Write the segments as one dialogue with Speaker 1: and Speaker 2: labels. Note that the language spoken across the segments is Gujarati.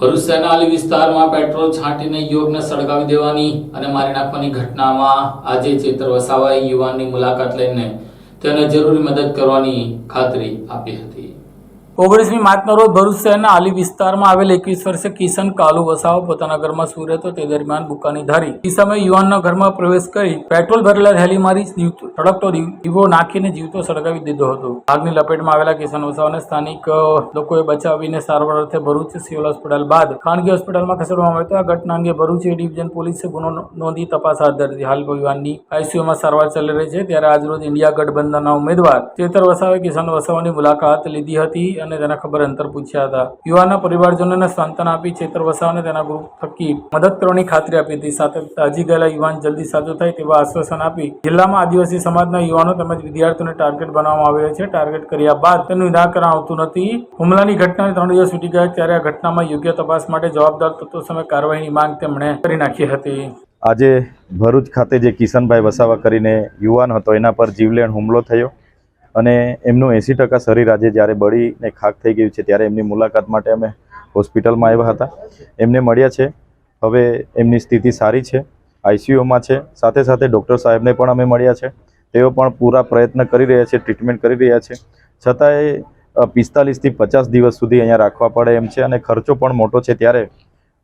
Speaker 1: ભરૂચ અલી વિસ્તારમાં પેટ્રોલ છાંટીને યુવકને સળગાવી દેવાની અને મારી નાખવાની ઘટનામાં આજે ચેતર વસાવાએ યુવાનની મુલાકાત લઈને તેને જરૂરી મદદ કરવાની ખાતરી આપી હતી. ઓગણીસમી માર્ચના રોજ ભરૂચ શહેરના આલી વિસ્તારમાં આવેલ એકવીસ વર્ષે કિશન કાલુ વસાવો પોતાના ઘરમાં સૂર્ય હતો તે દરમિયાન બુકાની ધારી. કિસમે યુવાનના ઘરમાં પ્રવેશ કરી પેટ્રોલ ભરેલા થેલી મારી સડકતો દીવો નાખીને જીવતો સળગાવી દીધો હતો. આગની લપેટમાં આવેલા કિશન વસાવાને સ્થાનિક લોકોએ બચાવીને સારવાર અર્થે ભરૂચ સિવિલ હોસ્પિટલ બાદ ખાનગી હોસ્પિટલમાં ખસેડવામાં આવ્યો હતો. આ ઘટના અંગે ભરૂચ એ ડિવિઝન પોલીસે ગુનો નોંધી તપાસ હાથ ધરી હાલ યુવાનની આઈસીયુમાં સારવાર ચાલી રહી છે. ત્યારે આજરોજ ઇન્ડિયા ગઠબંધનના ઉમેદવાર ચેતર વસાવે કિશન વસાવાની મુલાકાત લીધી હતી અને તેના ખબર અંતર પૂછ્યા હતા. યુવાનના પરિવારજનોને સાંત્વના આપી ચેતર વસાવાને તેના ગ્રુપ થકી મદદ કરવાની ખાતરી આપી હતી. સાથે તાજી ગયેલા યુવાન જલ્દી સાજો થાય તેવા આશ્વાસન આપી જિલ્લામાં આદિવાસી સમાજના યુવાનો તેમજ વિદ્યાર્થીઓને ટાર્ગેટ બનાવવામાં આવ્યો છે. ટાર્ગેટ કર્યા બાદ તેનું નિરાકરણ આવતું નથી. હુમલાની ઘટનાને ત્રણ દિવસ વીતી ગયા ત્યારે આ ઘટનામાં યોગ્ય તપાસ માટે જવાબદાર તત્વો સામે કાર્યવાહીની માંગ તેમણે કરી નાખી હતી.
Speaker 2: આજે ભરૂચ ખાતે જે કિશનભાઈ વસાવા કરીને યુવાન હતો, એના પર જીવલેણ હુમલો થયો. અને એમનું એંસી ટકા શરીર આજે જ્યારે બળીને ખાક થઈ ગયું છે, ત્યારે એમની મુલાકાત માટે અમે હોસ્પિટલમાં આવ્યા હતા. એમને મળ્યા છે. હવે એમની સ્થિતિ સારી છે. આઈસીયુમાં છે. સાથે સાથે ડૉક્ટર સાહેબને પણ અમે મળ્યા છે. તેઓ પણ પૂરા પ્રયત્ન કરી રહ્યા છે, ટ્રીટમેન્ટ કરી રહ્યા છે. છતાંય પિસ્તાલીસથી પચાસ દિવસ સુધી અહીંયા રાખવા પડે એમ છે અને ખર્ચો પણ મોટો છે. ત્યારે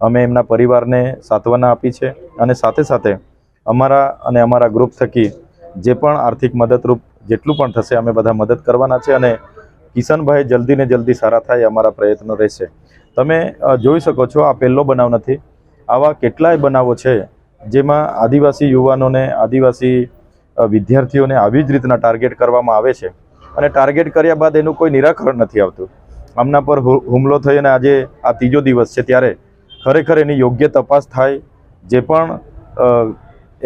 Speaker 2: અમે એમના પરિવારને સાંત્વના આપી છે. અને સાથે સાથે અમારા અને અમારા ગ્રુપ થકી જે પણ આર્થિક મદદરૂપ જેટલું પણ થશે, અમે બધા મદદ કરવાના છે અને કિશનભાઈ જલ્દી ને જલ્દી સારા થાય અમારા પ્રયત્નો રહેશે. તમે જોઈ શકો છો, આ પહેલો બનાવ નથી. આવા કેટલાય બનાવો છે જેમાં આદિવાસી યુવાનોને, આદિવાસી વિદ્યાર્થીઓને આવી જ રીતના ટાર્ગેટ કરવામાં આવે છે. અને ટાર્ગેટ કર્યા બાદ એનું કોઈ નિરાકરણ નથી આવતું. આમના પર હુમલો થઈ અને આજે આ ત્રીજો દિવસ છે ત્યારે ખરેખર એની યોગ્ય તપાસ થાય, જે પણ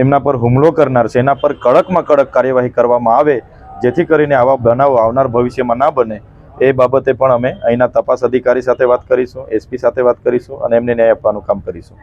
Speaker 2: એમના પર હુમલો કરનાર છે, એના પર કડકમાં કડક કાર્યવાહી કરવામાં આવે, જેથી કરીને આવા બનાવો આવનાર ભવિષ્યમાં ના બને. એ બાબતે પણ અમે અહીંના તપાસ અધિકારી સાથે વાત કરીશું, એસપી સાથે વાત કરીશું અને એમને ન્યાય આપવાનું કામ કરીશું.